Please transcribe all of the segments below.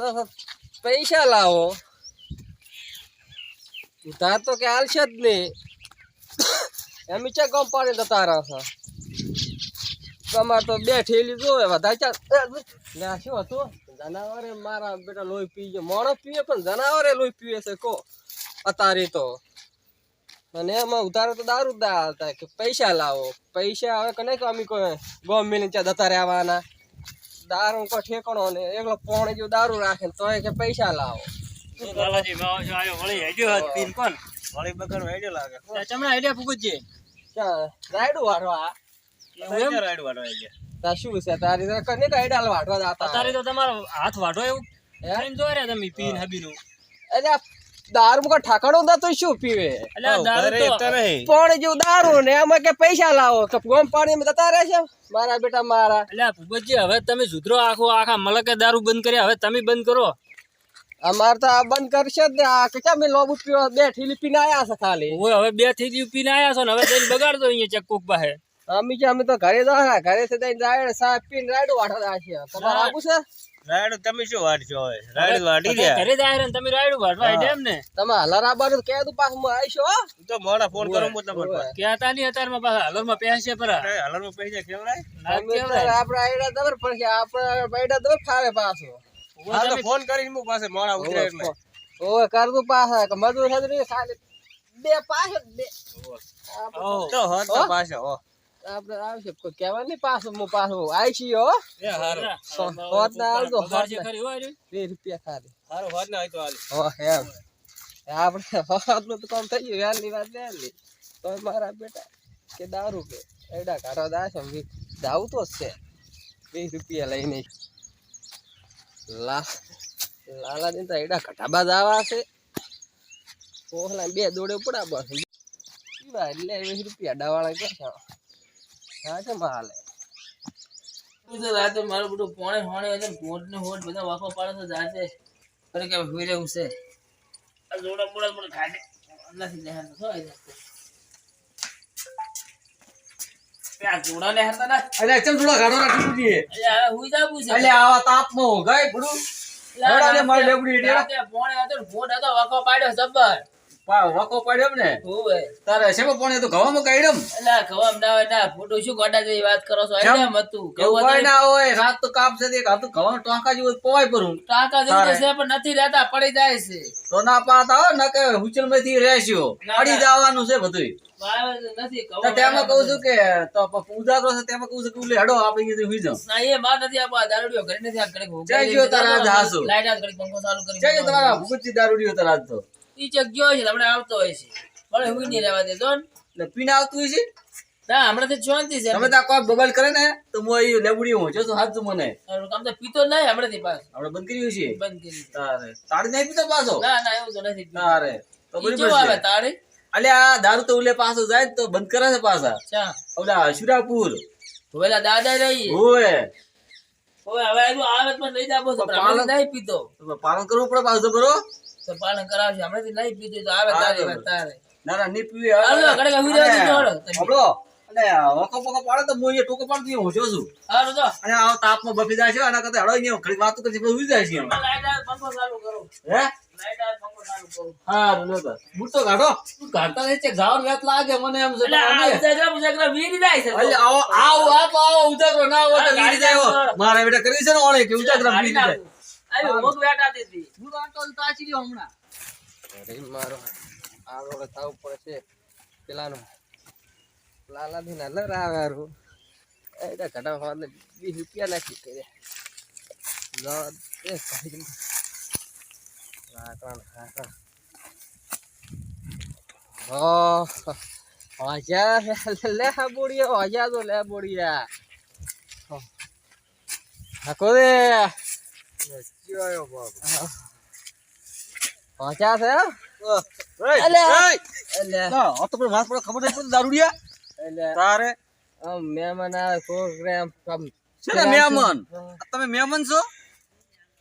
તો પૈસા લાવો. ઉધાર તો કે હાલશે જ નહીં. એમ ચા ગમ પાડી તારા રહેશે તમારે તો બે ઠેલી જોવે વધારે શું હતું? જનાવરે મારા બેટા લોહી પી ગયો. માણસ પીએ પણ જનાવરે લોહી પીવે છે, કો? અતારે તો. અને એમાં ઉધારો તો દારૂ દા હતા કે પૈસા લાવો. પૈસા હવે કને કે અમે કોઈ ગોમ મિલીને ત્યાં જતા રહેવાના દારૂ કો ઠેકણો ને એકલો પોણે જેવું દારૂ રાખે તો તોય કે પૈસા લાવો. લાલાજી માવો છો આયો વળી હેડ્યો હાથ પીન કોણ? વળી બગાડો હેડ્યો લાગે. ચમણા હેડ્યા ફૂગુજી ક્યાં? રાયડું એવું એમ? રાઈડ વાળો આવી ગયા. તા શું છે? તારી તો કને કઈ ડાલ વાળવા જાતા તારી તો તમારો હાથ વાટો એવું. એમ જો રહ્યા તમે પીન હબીનું. એટલે દારૂ મુકા ઠાકડો દા તો શું પીવે? પણ આ દારૂ તો પોણે જેવું દારૂ ને આમાં કે પૈસા લાવો કે ગોમ પાણીમાં જતા રહેશે મારા બેટા મારા. એટલે આ હવે તમે સુધરો આખો આખા મલકે દારૂ બંધ કરી હવે તમે બંધ કરો. અમાર તો આ બંધ કરશે જ ને આ કે કેમ લોબુ પીવા બે ઠીલી પીને આયા છે ખાલી? હું હવે બે થીલી પીને આયા છો ને હવે જઈને બગાડતો અહીંયા ચક્કુક પાસે. અમે કે અમે તો ઘરે જવાના ઘરે થી જઈને જાય સાહેબ પીને રાયડું વાળવા છે તમારે આવું છે? રાઈડ તમે શું વાડશો હવે? રાયડું વાડી રહ્યા ઘરે જાય ને તમે રાયડું વાડવા આઈ એમ ને? તમે હલાર આવવાનું કે તું પાછું હું આઈશો તો મોડા ફોન કરું હું તમારે ઓવે. કહેતા નહીં અત્યારમાં પાછા? હલરમાં પેસે પરા. હલરમાં હલરમાં ના કેવરાય? ના કેવરાય. આપણે આઈડા દબર પડશે આપણે આઈડા દબર ફાવે પાછો. હા તો ફોન કરીને હું પાસે મોડા ઉતરે એટલે. ઓવે કરતું પાછા કે મજૂર હજરી ખાલી બે પાછો બે. તો હોત તો પાછો હો. આપણે આવશે કોઈ કહેવાય નહીં પાછું હું પાછું આવીશ હો. એ હારું. હોત ના હોય રે. બે રૂપિયા ખાલી. હારું હોત ના હોય તો હાલ. હો એમ. આપણે હોતનું તો કામ થઈ ગયું વ્યાલની વાત વ્યાલની તો મારા બેટા કે દારૂ કે એડા કાઢો દાશે જાવું તો જ છે. વીસ રૂપિયા લઈને. લા લાલાજી તો એડા કટાબા દાવા છે. ઓહલા બે દોડે પડા બસ એટલે વીસ રૂપિયા ડાવાળા કે છે? છે માલે. રાતે મારું બધું પોણે હોણે એટલે હોટ ને હોટ બધા વાફો પાડે તો જાતે. અરે કે હુઈ રહેવું છે. આ જોડા બોડા મને ખાડે. નથી લેહાર તો હોય ત્યાં જોડા લેહાર ના. અરે ચમ જોડા ગાડો રાખી દીધી એટલે હુઈ જાવું છે. એટલે આવા તાપમાં હોગાય આ જોડા લે મારી લેબડી એટલે. પોણે હતો ને ભોટ હતો વાકો પાડ્યો જબ્બર પા વકો પડ્યો ને હોવે તારે શેમાં પોણે તો ઘવામાં કાઢ્યો એટલે આ ના હોય ના ફોટો શું ગોડા જેવી વાત કરો છો? એમ હતું. એવું ઘઉં હોય હતા ના હોય રાત તો કાપ છે તે હાથું ઘવાનું ટોંકા જેવું પોવાય પરું ટાંકા જેવું છે પણ નથી રહેતા પડી જાય છે. તો ના પાતા હો ન કે હુચલમાંથી રહેશો પડી જવાનું છે બધું નથી તેમાં કહું છું કે તો પ- ઉજાગરો છે તેમાં કહું છું કે ઉલે હેડો આપણે અહીંયાથી હુઈ જાઓ ના એ માર નથી આપવા. દારૂડિયો ઘરે નથી આ જય જો તારા હાસુ. લાઈટ આજ ઘડીક પંખો ચાલુ કરી જય તમારા ભૂપતજી દારૂડિયો તારા તો. ઈ જગ્યો છે હમણાં આવતો હોય છે. પણ હું નહીં રહેવા દેતો ને. પીને આવતું હોય છે? ના હમણાંથી શાંતિ છે. તમે ત્યાં કોઈ બબલ કરે ને તો હું અહીં લેબડી હું જો તો હાથ મને કામ તો પીતો નહીં હમણાંથી પાસ આપણે બંધ કર્યું છે? બંધ કરી દીધું. તારે તાળી નહીં પીતો પાછો? ના ના એવું તો નથી તારે તો બરાબર આવે તાળી. અલે આ દારૂ તો ઉલે પાછો જાય તો બંધ કરે છે પાછા. ચા. ઓલા શુરાપુર. ઓલા દાદા રહી ઓય. હવે હવે એનું આવે પણ નહીં દાબો પાલન- નહીં પીતો. પાલન કરવું પડે પાછો બરો પાલન કરાવશે. હમણાંથી નહીં પીધું તો આવે તારે તારે. ના ના નહીં પીવી હાલો, ઘડીક હુઈ રહેવા દીધો, હાલો, તમે. અને વખો બખો પાડે તો હું અહીંયા ટૂંકો પાડતી હું જો છું. હારું તો. અને આ તાપમાં બફી જાય છે આના કરતા હળો અહીંયા ઘડી વાતો કરી પછી હુઈ જાય છે લાઈટ પંખો ચાલુ કરો. હે? લાઈટ આવે પંખો ચાલુ કરો. હા લો તો. બૂટ કાઢો. તું કાઢતા રહે છે જાવર વેત લાગે મને એમ છે એટલે આ ઉજાગરા ઉજાગરા વીરી જાય છે તો. આવો આવો આવો આવો ઉજાગરો ના હોય તો વીરી જાય. મારા બેટા કરી છે ને ઓણે કે ઉજાગરો વીરી જાય. આવી મોગ વેટા દીધી હું તો તાચી રહ્યો હમણાં. અરે મારો આરોડે થાવું પડશે. પેલાનો લાલાથી ના લર આવે હારું એડા વીસ રૂપિયા નાખી કરે એ કહી રાખણ રાખણ હો હજા લે બોડિયા હજા તો લે બોડિયા હાકો દે પહોંચ્યા છે? અલે અલે એટલે તારે? મહેમાન આવે પ્રોગ્રામ આમ છે મહેમાન તમે મહેમાન છો?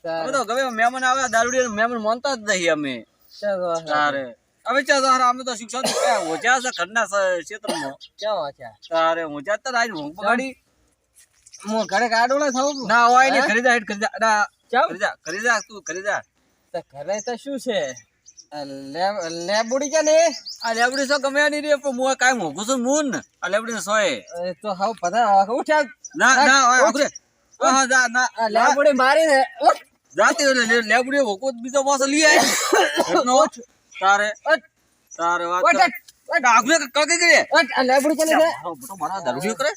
અમે તો ગમે મહેમાન આવે દારૂડિયા મહેમાન માનતા જ નહીં અમે. તારે. હવે ચા અમે તો શિક્ષણ ઓછા છે ઘરના ક્ષેત્રમાં. ક્યાં પહોંચ્યા તારે ઓછા તો રાજ હું બગાડી. હું ઘરે કાઢો ના થવું ના હોય ને ખરીદા હેઠ ખરીદા ના જા કરી જા તું કરી જા. તો ઘરે તો શું છે? આ લેબ ને? આ લેબડી સો ગમે નહીં રે પણ હું કાંઈ મોઘું છું મૂન. આ લેબડી સો એ તો હાવ બધા ઉઠ્યા ના ના ઓય હા જા ના આ મારી ને જાતી એટલે લેબડી હોકો બીજો પાછો લઈ આવી એટલો તારે તારે વાત ઉઠ કર. કરે આ લેબુડી છે? છે? મારો મારા દારૂડિયો કરે.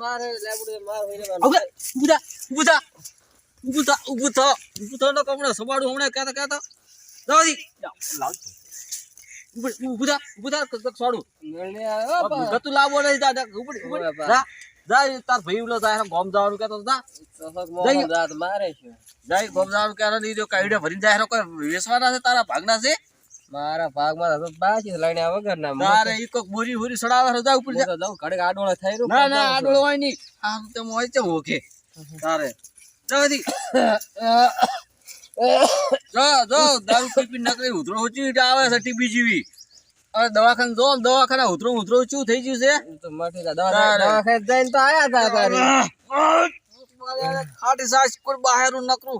મારે લેબુડી માર હોય રે ઊભું થા ઊભું થા ઊભું થા ઊભું થા ઊભું ને કમણે સવાડું હમણાં કહેતા કહેતા જાઓ દી લાવ ઊભું ઊભું થા ઊભું થા કક સોડું મેળને. ગતું લાવો નહીં દાદા જા ઉપર ઉપર ઓય બા. જા જા એ તાર ભાઈ ઉલો જાય ગોમ જવાનું કહેતો દાંત મારે છે. જાય ગોમ જવાનું કહેતો નહીં જો કાઈડે ભરીને જાય કોઈ વેસવાના છે તારા ભાગના છે? મારા ભાગમાં તો બાકી લઈને આ ઘર ના મારે ઈ કોક બોરી બોરી સડાવે રજા ઉપર હું જા. તો જાઉં ઘડીક આડોળે રહ્યું ના ના આડોળો હોય નહીં. આમ તો હોય છે ઓકે. તારે જાવ દી જો જો દારૂ પી પી નકરી ઉધરો ઊંચી આવે છે ટીબી જેવી. હવે દવાખાને જો ને દવાખાના ઉધરો ઉધરો ઊંચું થઈ ગયું છે. દવાખાને જઈને તો આયા તા તારી. ખાટી સાસ કોઈ બહારનું નકરું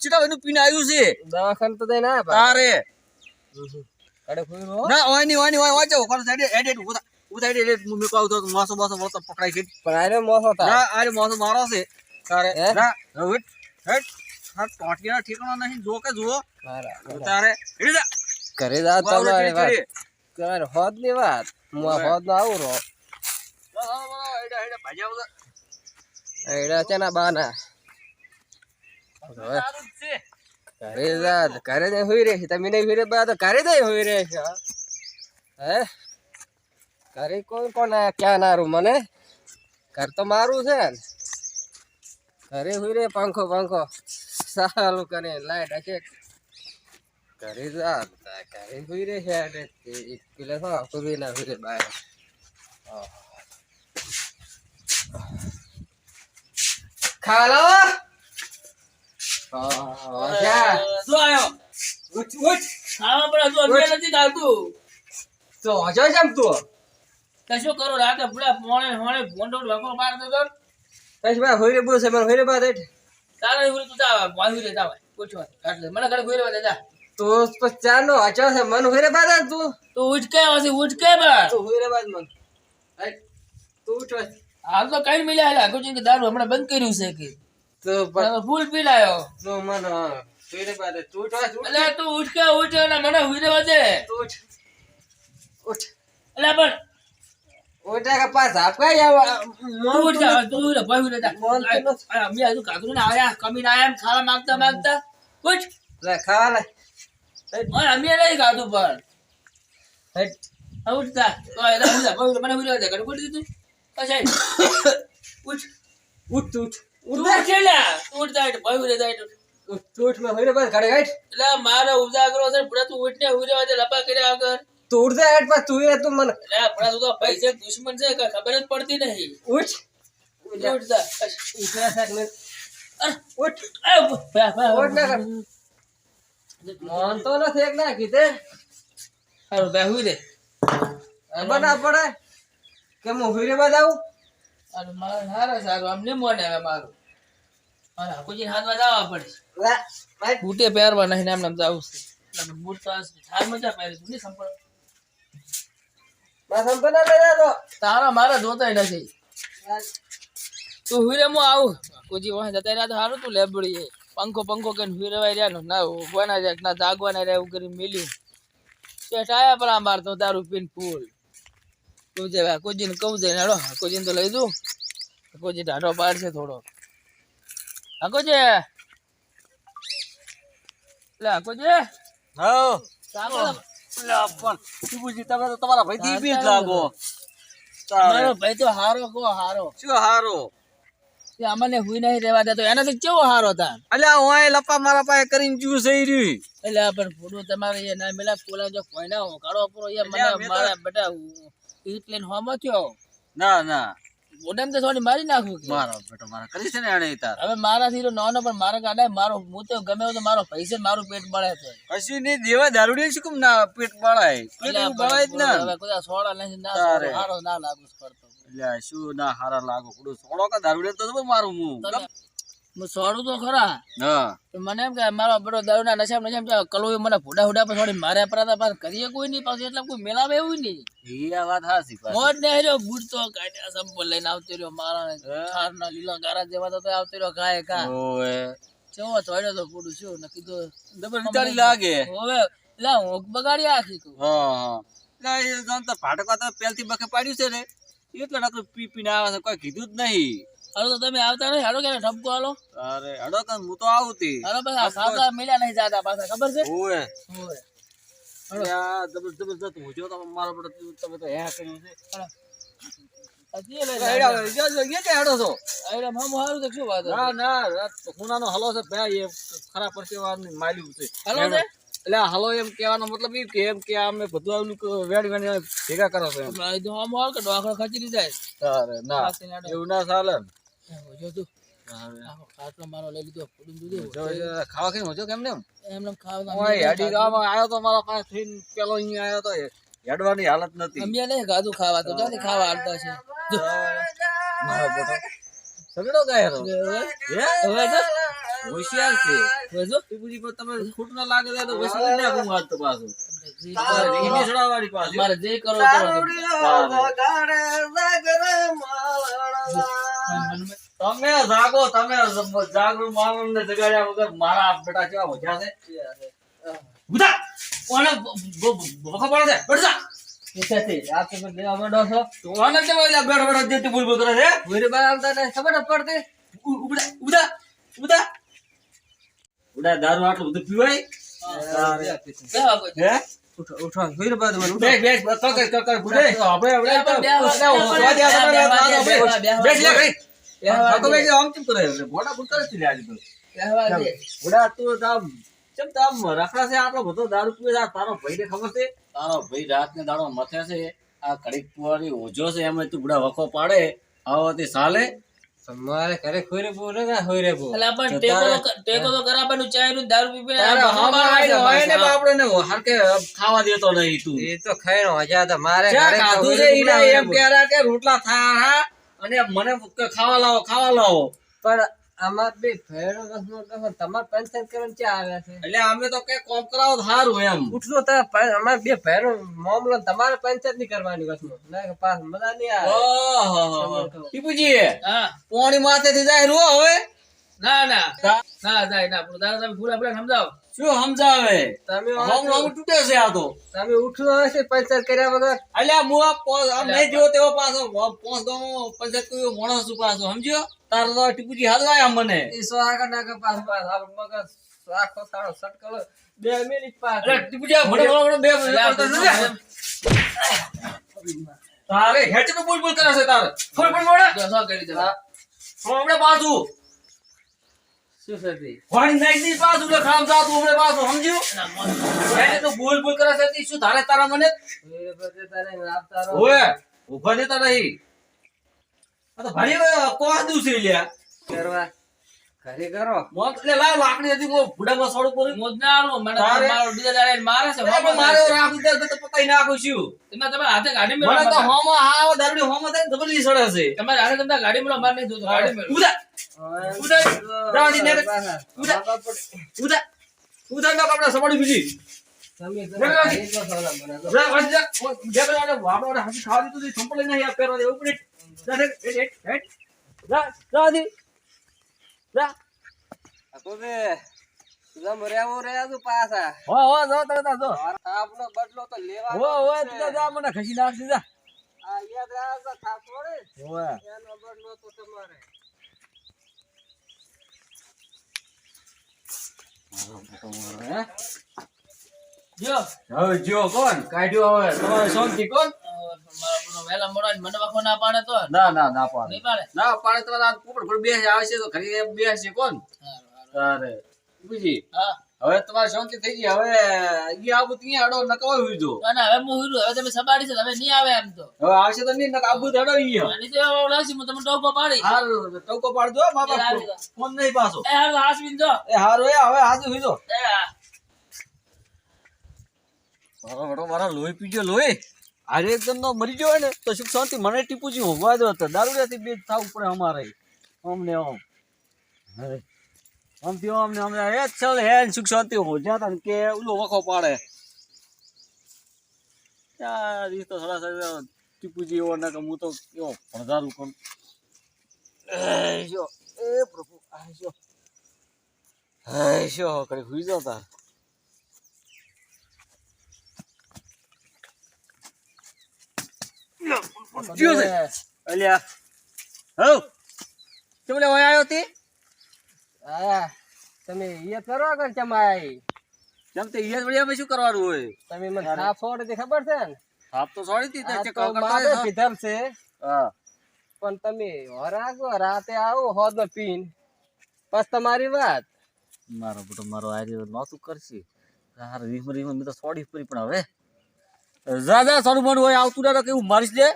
ચીટા એનું પીને આવ્યું છે. દવાખાને તો જઈને આયા તારે. ના હોય નહીં હોય નહીં હોય વાંચો કોણ એડેટ એડેટ હું મેકો તો માસો માસો માસો પકડાઈ પણ આરે મોસો તા. આરે માસો મારો છે. તારે હે? હેટ હેટ હા ટોટિયાનો ઠેકાણો નહીં જો કે જુઓ. તારે ઘરે જા તમારે વાત. તમારે હોદની વાત. હું આ હોદ નો આવું રહો. હા, હા, હા, હેડા, હેડા, ભાજ્યા બધા. એડા છે ના બાના. હવે. સારું જ છે. ઘરે જા ઘરે જઈ હોઈ રહી તમે નહીં હોઈ રહે બા તો ઘરે જઈ હોઈ હે. ઘરે કોણ કોણ ક્યાં નારું? મને? ઘર તો મારું છે ને. ઘરે હોઈ રે પાંખો પાંખો. સારું કરે લાઈટ હશે ઘરે જા ઘરે હોઈ રે હેડ. પેલા શું આખું ના હોઈ રે હા, ક્યાં? શું કરું રાતે પૂરા પોણે હોણે ભોંડો વખો પાડતો તો કશ ભાઈ હોઈ રે બોલ છે મને હોઈ રે બાદ તારે હુરી તું જા વાહી રે જા પૂછવા કાટલે મને ઘરે હુઈ રે જા. તો પચાસ નો હજો છે મને હોઈ રે બાદ તું? તું ઉઠકે હશે ઉઠકે બસ તું હોઈ રે બાદ મન. તું ઉઠવા હાલ તો કઈ મિલ્યા હેલા કોઈ કે દારૂ હમણાં બંધ કર્યું છે કે. તો ફૂલ પીલાયો તો મને હોઈ રે બાદ તું ઉઠ વાય, તું ઉઠ. એટલે તું ઉઠકે ઉઠ મને હુઈ રે દે ઉઠ. ઉઠ. એટલે પણ ઉઠે કે પાસ આપકાઈ આવા? તું જા તું ઉઠ ભાઈ રે જા મોન તો નથી. આ અમે હજુ કાકરું ને આયા કમી ના આયા ખાવા માંગતા માંગતા. ઉઠ. લે ખાવા લે. ઓય અમે નહીં ખાધું પણ. હેટ. હા, ઉઠ જા. તો એ તો હુઈ જા. ભાઈ મને દીધું. પછી ઉઠ. ઉઠ તું ઉઠ. તું ઉઠ. ઉઠ ઉઠ જા ભાઈ રે જા એટલે ઉઠ, ઉઠ. મેં હોઈ રે ઘરે હેઠ. મારો ઉજાગરો છે પૂરા તું ઉઠને હુઈ રે લપા કર્યા વગર. તું ઉઠ જા હેઠ તું તું મને અરે આપણા તો ભાઈ છે દુશ્મન છે ખબર જ પડતી નહીં. ઉઠ. ઉઠ જા ઉઠ. સાક ને ઉઠ. અરે, ઉઠ ને મોન તો નથી એક ના કીધે હારું, બેહુ દે. રે ના પડે. કે હું હોઈ રે બાદ આવું હારું, મારે હારા સારું આમ નહીં મોને હવે મારું. મારે હાકુજી હાથમાં જવા પડે. બૂટે પહેરવા નહીં નામ નામ જવું છે. બૂટ તો આ મજા પહેરી તું નહીં સંભાળ બસ આમ તો ના લઈ જાતો. તારા મારા જોતા નથી. તું હુરે હું આવું. કોઈ વાહ જતા રહ્યા તો સારું તું લેબડી પંખો પંખો કરીને હુરેવાઈ રહ્યા ના ઉભવાના રહ્યા ના જાગવાના રહ્યા એવું કરીને મેલ્યું આયા પણ અમાર તો તારું પીન ફૂલ. તું જે કોજીને કહું જઈને હેડો કોજીને તો લઈ દઉં કોજી ઢાઢો પાડશે થોડો હાકોજે! લે હાકોજે! હા. પણ ટીપુજી તમે તો તમારા ભાઈ દીપી જ લાગો. મારો ભાઈ તો હારો કો હારો. શું હારો? તે અમને હુઈ નહીં રહેવા દેતો. એનાથી કેવો હારો તા અલ્યા ઓય લપા મારા પાસે કરીને જ્યું છે રહ્યું. એટલે પણ તમારે એ ના મેલા પોલા જો કોઈ ના કાળો પૂરો એ મને અલ્યા, મારા બેટા ઈટ લઈને હોમો થયો. ના ના. ઓડમ તો સોની મારી નાખું કે. મારો બેટો મારા કરી છે ને એને તાર હવે મારાથી તો નાનો પણ મારા ગાડા મારો હું તો ગમે તો મારો પૈસે મારું પેટ બળે છે કશું નહીં દેવા દારૂડી શું કેમ ના પેટ બળાય? પેટ બળાય જ ના. હવે કોઈ સોડા નથી ના સારો ના લાગુ પડતો. એટલે શું ના હારા લાગો કુડો સોડો કા દારૂડી તો મારું હું. સોડું તો ખરા. હા. મને એમ કે મારો બધો દારૂના નશા નશા એમ કલો મને ફોડા ફોડા પર થોડી મારે પરાતા પાસ કરીએ કોઈ નહીં પાછું એટલે કોઈ મેલાવે એવું નહીં. એ વાત હાસી. મોજ ને હેરો બૂટ તો કાઢ્યા સંપલ લઈને આવતો રહ્યો મારા થાર ના લીલા ગારા જેવા તો આવતો રહ્યો ગાય કા ઓએ ચેવો થોડ્યો તો પૂડું છું ને કીધું ડબલ વિચારી લાગે. હવે લા હું બગાડી આખી તું. હા હા. એટલે એ જાણતા ફાટકા તો પહેલથી બખે પાડ્યું છે ને. એટલે નકર પી પીને આવે છે કોઈ કીધું જ નહીં. હાલો તો તમે આવતા નહીં હાલો કે ઠપકો હાલો અરે હડો તો હું તો આવતી. હાલો બસ આ ખાતા મિલ્યા નહીં જાતા પાછા ખબર છે? ઓવે હોવે. આ જબરજસ્ત જબરજસ્ત. હું જો તમે મારો બધો તમે તો હે કર્યું છે હજી એ લઈ હેડો, જો, જો, કે હેડો છો. અરે મામું હારું તો શું વાત ના ના આ ખૂણાનો હલો હાલો હલો એમ કેવાનો મતલબ એ કે એમ કે અમે બધું વેડી વેડી ભેગા કરો છો એમ. ભાઈ તો આમ હાલ કે ડોખરો ખચી જાય અરે ના એવું ના ચાલે ને જો તું. આખો ખાટલો મારો લઈ લીધો ફૂડું દીધું જો, જો, ખાવા હોજો કેમ ને એમને ખાવા ઓય હેડી ગામમાં આવ્યો તો મારા પાસે થઈને પેલો અહીંયા આવ્યો તો હેડવાની હાલત નથી. અમે નહીં ગાધું ખાવા તો ક્યાંથી ખાવા હાલતા છે? મારો બેટો સગડો ગાયરો હવે જો. હોશિયાર છે. હવે જો. પર તમે ખોટ ના લાગે તો વસવી નાખું આજ તો પાછું? ઈની સડાવાળી પાછી. મારે જે કરો કરો. તમે જાગો તમે જાગૃત માણસ ને જગાડ્યા વગર મારા બેટા કેવા મજા છે? બધા કોને ભોખો પડે છે? બેઠ જા! આ તમે લેવા માંડો છો. તો આને કેવા એટલે બેઠો બેઠો જેટી બોલ બોલ કરે છે? ભૂરી બાર આવતા ને ખબર જ પડતી. ઉબડા ઉબડા ઉબડા ઉડા દારૂ આટલું બધું પીવાય? હે? આવે, આવે. તો તું તો તારો ભાઈને ખબર છે? તારો ભાઈ રાત ને દાડો મથે છે આ કડીક પુવારી ઓજો છે એમ તું બુડા વખો પાડે આવતી સાલે. મારે ઘરે ખોરે બહુ ને ના ખોરે બહુ. એટલે આપણે ટેકો તો ટેકો તો કરાવવાનું ચાયનું દારૂ પી પીને તારે આ હામાં બાબા હોય ને તો ને ને હરકે ખાવા દેતો નહીં તું. એ તો ખાઈ નો હજા તો મારે ઘરે ખાધું છે બહુ ના એમ કેરા કે રોટલા થારા અને મને ખાવા લાવો ખાવા લાવો. પણ અમાર બે ભેડો રસનો તો તમાર પંચાયત કરન ચા આવે છે? એટલે અમે તો કે કોમ કરાવો તો સારું એમ. ઉઠલો તો અમાર બે ભેડો મામલો તમારે પંચાયતની કરવાની વસમાં ના કે પાસ મજા નહીં આવે. ઓહો ટીપુજી હા. પોણી માથેથી જાય રો હવે? ના ના. ના જાય ના. દાદા તમે ફૂલા ફૂલા સમજાવો. શું સમજાવે? તમે હોમ હોમ તૂટે છે આ તો. તમે ઉઠો હશે પંચાયત કર્યા વગર. અલ્યા હું આ પો- જો તેવો પાછો. પોસ દો પંચાયત કર્યો મોણો સુ પાછો સમજ્યો? તારો તો ટીપુજી હાલવાય મને. એ સો આગળ ના કે પાસ પાસ આપણે મગજ આખો સાળો સટકલો બે મિનિટ પાસ અરે ટીપુજી આ ભડે ભડે બે આ. તારે હેચ તો બોલ બોલ કરે છે તારે. ફોન પણ મોડા જો શું કરી દે. હમણે પાછું. શું વાણી દી પાછું એટલે ખામ જાતું હમણે પાછું સમજ્યું? હેચ તો બોલ બોલ કરે છે શું તારે તારા મને? એ તારે ઓએ ઊભા દેતા નહીં આ તો ભારી કોહ દુસરી લ્યા. કરવા. ઘરે કરો. મોત લાવ લાકડી હતી હું ભૂડામાં સોડું પૂરી મોજ ના આલો મને? મારો બીજા દાડે મારે છે અરે પણ મારે રાખું તો પતાઈ નાખું છું. તમે તમે હાથે ગાડી મેળવો મને તો હોમાં હાવ દારૂડી હોમાં થાય ને જબરજસ્ત સડે છે. તમારે હાથે તમે ગાડી મેળવો માર નહીં જોતું ગાડી મેળવો. ઉદા! ઉદા! ને. નો કપડા સવાડી બીજી. હાથી ખાવા દીધું સંપલે નહીં આ પહેરવા દે ઉપર જા હેટ હેટ જા જા દી જા આ તો બે જમ રેવો રહ્યા તું પાછા. હો હો જો તમે તા જો. આપણો બદલો તો લેવા હો હો તું જા મને ખસી નાખ દીધા. આ યાદ રાખજો થાપ હો એનો બદલો તો તમારે. જો. હવે જો કોણ? કાઢ્યો હવે. તમારે શાંતિ કોણ? મારો પેલો મોડા મને વાંખો ના પાડે તો. ના ના ના પાડે. નહીં પાડે? ના પાડે તો આ કુપડ પર બેસે આવશે તો ઘરે બેસે કોણ? હારું, હારું. તારે. બીજી હા. હવે તમારે શાંતિ થઈ ગઈ. હવે ઈ આબુ ત્યાં હડો નકવા હુઈજો અને હવે હું હીરું હવે તમે સબાડી છે તમે નહીં આવે એમ તો. હવે આવશે તો નહીં નક આબુ હડો ઈ અને તો લાસી હું તમને ટોપો પાડી. હારું ટોકો પાડજો મા બાપ. ફોન નહીં પાછો. એ હારું હાસવીન જો. એ હારું એ હવે હાજુ હીજો મારો હા. મારો મારા લોહી પીજો લોહી? આજે એકદમ નો મરી ગયો ને, તો સુખ શાંતિ? મને ટીપુજી હોવા દો તો દારૂડિયાથી બે થાવું પડે અમારે. અમને આમ. આમ થયો અમને અમને એ ચાલ હે સુખ શાંતિ હો. જાતા ને કે ઓલો વખો પાડે. ઈ તો થોડા ટીપુજી એવો ના કે હું તો કેવો ભણદારું કોણ એ પ્રભુ, આ જો હે શો કરી હુઈ જાવ છે અલ્યા હઉ. કેમ લે ઓય આવ્યો તે? આ તમે એ કરો આગળ ચમાઈ કેમ તે ઈયર વળિયામાં શું કરવાનું હોય? તમે મને સાફ ફોડ ખબર છે ને? સાફ તો છોડી દી તે ચેક કરતા મારે કીધેલ છે. હા. પણ તમે હરાગો રાતે આવો હોદ પીન. બસ તમારી વાત. મારો બેટો મારો આર્ય નોતું કરશી. હાર રીમ રીમ મેં તો છોડી પડી પણ હવે. જા જા સારું બન હોય આવતું ના કેવું મારીશ દે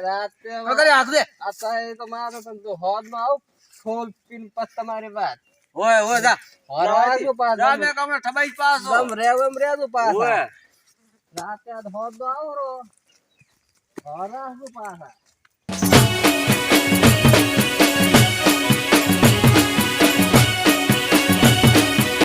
કરે હાથ દે. અત્યારે તો મારે તો હોદમાં આવ ફોલ પીન બસ તમારી વાત. ઓય ઓય જા. હરાગો જા મે કમને ઠબાઈ પાસ દમ રેવ એમ રેજો પાસ ઓય રાતે હોદ આવો રો પાછા.